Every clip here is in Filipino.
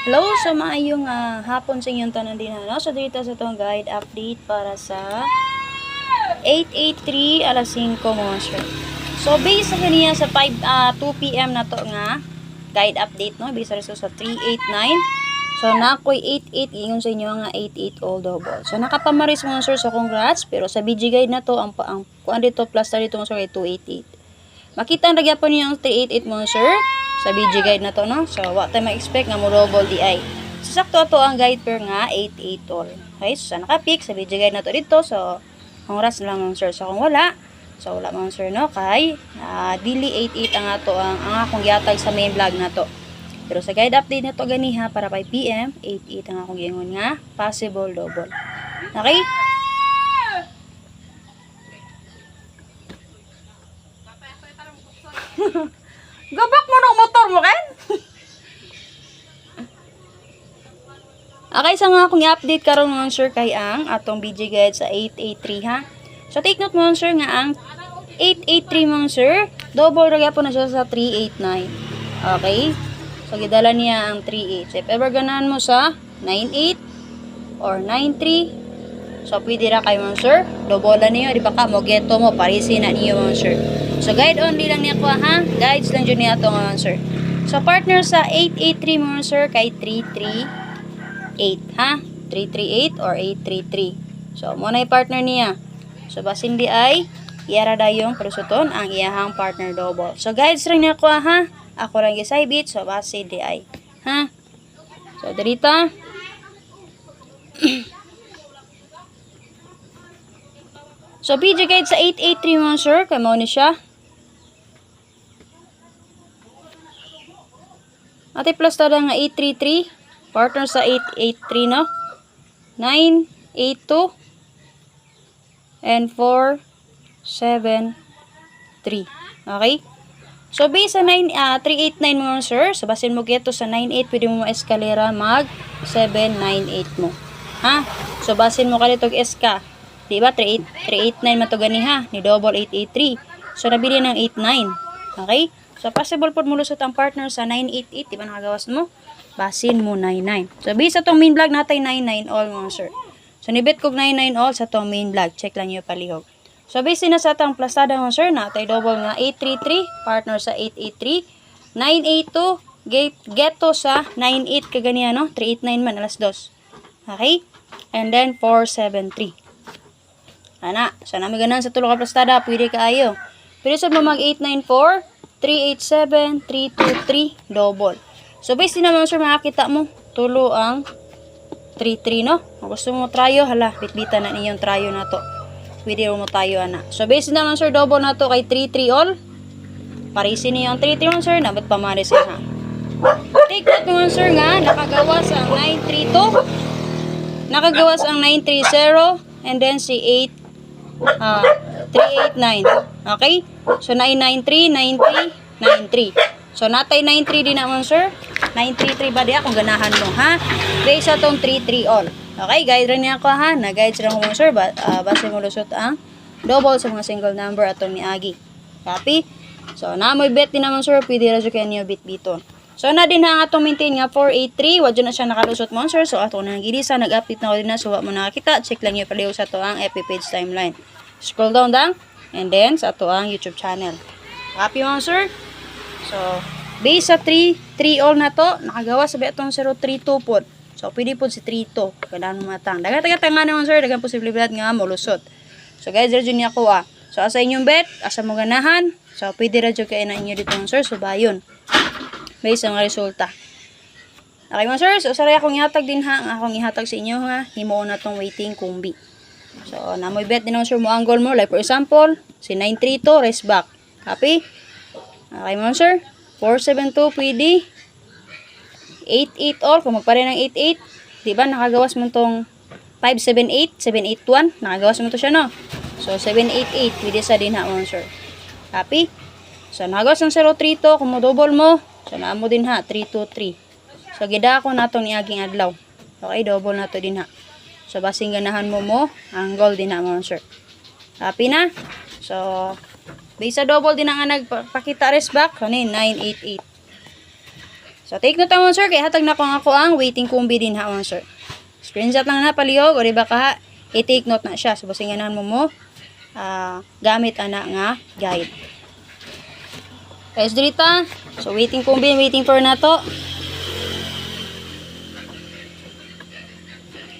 Hello, sa maayong ah, hapon sa inyong tanan din ano. So dito sa itong guide update para sa 883 alas 5 mga sir. So based sa kaniya sa 5 ah, 2 PM na to nga guide update no, based sa sa 389. So nakoy 88 ingon sa inyo nga 88 all double. So nakapamaris sir, so congrats. Pero sa BG guide na to ang ang kuan dito plus ta dito sir kay 288. Makita ang nagyapon niyo ang 388 mga sir sa BG guide na to no. So wa tayo ma-expect nga mo double DI. So sakto to ang guide per nga 88 all. Okay, so sa naka-pick sa BG guide na to dito. So congrats lang mga sir. So kung wala, so wala sir no kay ah, dili 88 ang ato ang ang akong gihatag sa main vlog na to. Pero sa guide update na to ganiha para 5 PM, 88 ang akong giingon nga possible double. Okay? Gabak mo ng motor mo, Ken? okay, sa nga akong i-update karon mga sir kay ang atong BG guide sa 883 ha. So take note mga sir nga ang 883 mga sir, double ra po na siya sa 389. Okay? So gidala niya ang 38. So if ever ganahan mo sa 98 or 93, so pwede ra kayo mga sir. Double niyo, di ba ka mo geto mo parisin na niyo mga sir. So guide only lang niya ko ha. Guides lang dyan niya ito mga sir. So partner sa 883 mga sir kay 338 ha. 338 or 833. So mo na partner niya. So basin di ay iyara dayong prusuton ang iyahang partner double. So guides rin niya ko ha. Ako lang gisaybit so base di ay. Ha? So dirita. so PG guide sa 883 mga sir. Kay mo ni siya. Ate plus tada nga 833. Partner sa 883 no. 982 and 4 7 3. Okay? So based sa 9 ah, 389 mo sir, so basin mo geto sa 98 pwede mo eskalera mag 798 mo. Ha? So basin mo kanito SK. Di ba 38 389 man to gani ha, ni double 883. So nabili ng 89. Okay? So possible po mo lusot ang partner sa 988, di ba nakagawas mo? Basin mo 99. So based sa tong main vlog natin 99 all mga sir. So nibit kog 99 all sa tong main vlog. Check lang niyo palihog. So based na sa atang plastada mga sir natay double nga 833 partner sa 883 982 get geto sa 98 kaganiya no 389 man alas 2. Okay? And then 473. Ana, sa nami ganan sa tulo ka plastada pwede kaayo. Pwede sa mo mag 894 387 323 double. So based din naman sir makakita mo tulo ang 33 no. Kung gusto mo tryo hala bitbitan na ninyong tryo na to pwede mo tayo ana. So base naman sir double na to kay 3-3 all. Parisin niyo ang 3-3 on sir, nabat pamaris ha. Take note naman sir nga, nakagawas ang 932. Nakagawas ang 930 and then si 8 ah 389. Okay? So 993, 90, 93. So natay 93 din naman sir. 933 ba di akong ganahan mo ha? Base sa tong 33 all. Okay, guide rin niya ako ha. Na-guide sila mga sir. Ba, uh, base mo lusot ang double sa mga single number atong ni Agi. Copy? So, na may bet din naman sir. Pwede rin kayo niyo bit biton. So, na din ha atong maintain nga 483. Wadyo na siya nakalusot mo sir. So, ato na nagilisa. Nag-update na ko din na. So, wa mo nakakita. Check lang niyo paliw sa to ang FB page timeline. Scroll down lang. And then, sa to ang YouTube channel. Mga sir? So, base sa 3, 3 all na to, nakagawa sa betong 032 po. So, pwede po si 3-2. Kailangan matang. Dagat-dagat nga naman, sir. Dagang posibilidad nga malusot. So, guys, radyo niya ko, ah. So, asa inyong bet, asa mo ganahan. So, pwede radyo kayo na inyo dito, sir. So, bayon. Based mga resulta. Okay, mga sir. So, akong ihatag din, ha. Ang akong ihatag sa inyo, ha. Himo na tong waiting kumbi. So, namoy bet din, sir, mo angle mo. Like, for example, si 932, rest back. Copy? Okay, mga sir. 472, pwede. 88 all, kung magpare ng 88, di ba, nakagawas mo tong 578, 781, nakagawas mo to siya, no? So, 788, pwede sa din ha, mga sir. Copy? So, nakagawas ng 03 to, kung mo double mo, so, naamo din ha, 323. So, gida ako na itong niaging adlaw. Okay, double na to din ha. So, basing ganahan mo mo, ang goal din ha, mga sir. Copy na? So, base sa double din ang nagpakita res back, kanin, 988. So, take note ang sir, kaya hatag na ko ang ako ang waiting kumbi din ha, mga sir. Screenshot lang na palihog, o diba ka ha, i-take note na siya. So, basinganan mo mo, ah, gamit ana nga guide. Guys, dirita. So, waiting kumbi, waiting for na to.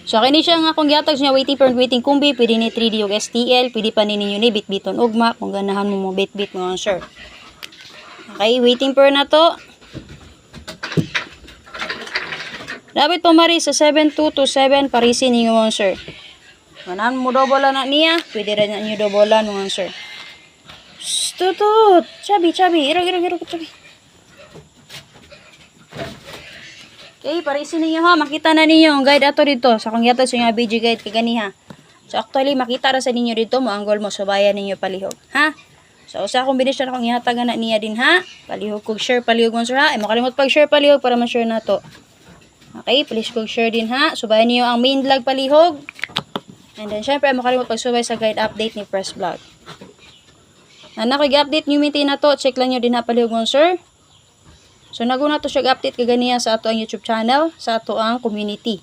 So, kini siya nga kung gihatag niya waiting for waiting kumbi, pwede ni 3D og STL, pwede pa ni ninyo ni bitbiton ugma, kung ganahan mo mo bitbit mo, sir. Okay, waiting for na to. Dapat pumari sa 7227 parisin ninyo mo, sir. Ganahan mo dobolan na niya, pwede na niyo dobolan mo, sir. Tutut! Chabi, chabi, irog, irog, irog, chabi. Okay, parisin ninyo ha. Makita na ninyo ang guide ato dito. Sa kung yata sa nga BG guide kagani ha. So actually, makita ra sa ninyo dito mo anggol mo. So bayan ninyo palihog. Ha? So usa kombinasyon akong ihatagan na niya din ha. Palihog kog share palihog mo ha. Ay makalimot pag share palihog para ma-share na to. Okay, please kog share din ha. Subayan niyo ang main vlog palihog. And then syempre makalimot pag subay sa guide update ni Press Vlog. Na nakig-update nyo minti na to. Check lang nyo din ha palihog mo sir. So, naguna to siya update kaganiya sa ato ang YouTube channel, sa ato ang community.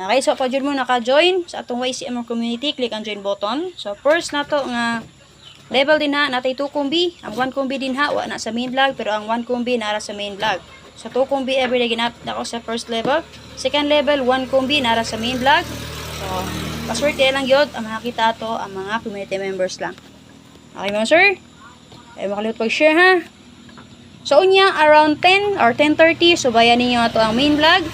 Okay, so pag mo naka-join sa atong YCM community, click ang join button. So, first na to nga level din ha, natay 2 kumbi. Ang 1 kumbi din ha, wa na sa main vlog, pero ang 1 kumbi nara sa main vlog. Sa 2 kumbi, everyday ginapit ako sa first level. Second level, 1 kumbi nara sa main vlog. So, kaya lang yun, ang makakita to, ang mga community members lang. Okay mga sir? Ay, makalimut pag-share ha. So, unya, around 10 or 10.30, subayan ninyo ato ang main vlog,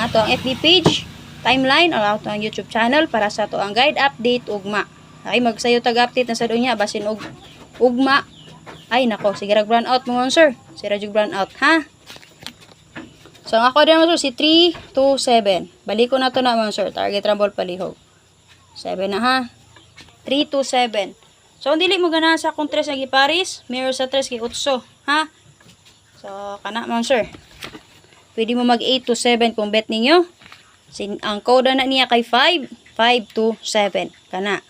ato ang FB page, timeline, or ato ang YouTube channel para sa ato ang guide update ugma. Okay, magsayo tag-update na sa dunya, basin ug ugma. Ay, nako, sige rag brown out mo sir. Sige rag brown out, ha? So, ang ako din mo sir, si 3, 2, 7. Balik ko na to na mga sir. Target rumble palihog. 7 na ha. 3, 2, 7. So, ang dili mo ganahan sa akong 3 nga giparis, mirror sa 3 kay 8, ha? So, kana man sir. Pwede mo mag 8 to 7 kung bet ninyo. Sin ang code na niya kay 5, 5 to 7. Kana.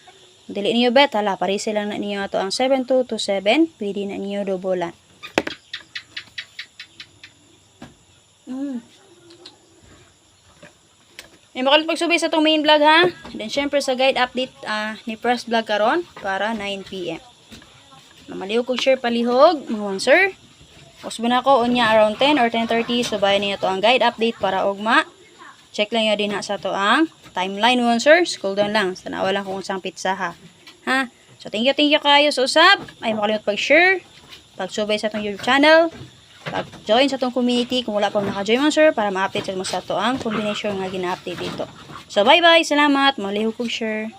Dili niyo bet, hala, parisi lang na niyo ato ang 7 to to 7. Pwede na niyo dobolan. May makalit pagsubay sa itong main vlog ha. Then syempre sa guide update ah, ni Press Vlog karon para 9pm. Namaliw kong share palihog, mga sir. Usbo na ko unya around 10 or 10.30 so niyo to ang guide update para ugma. Check lang yun din ha sa to ang timeline mo sir. Scroll down lang. Sana wala kung usang pizza ha. Ha? So thank you thank you kayo sa usab. Ay makalimot pag-share, pag-subay sa atong YouTube channel, pag-join sa atong community kung wala pa naka-join mo sir para ma-update sa mo sa to ang combination nga gina-update dito. So bye bye, salamat. Malihog kog share.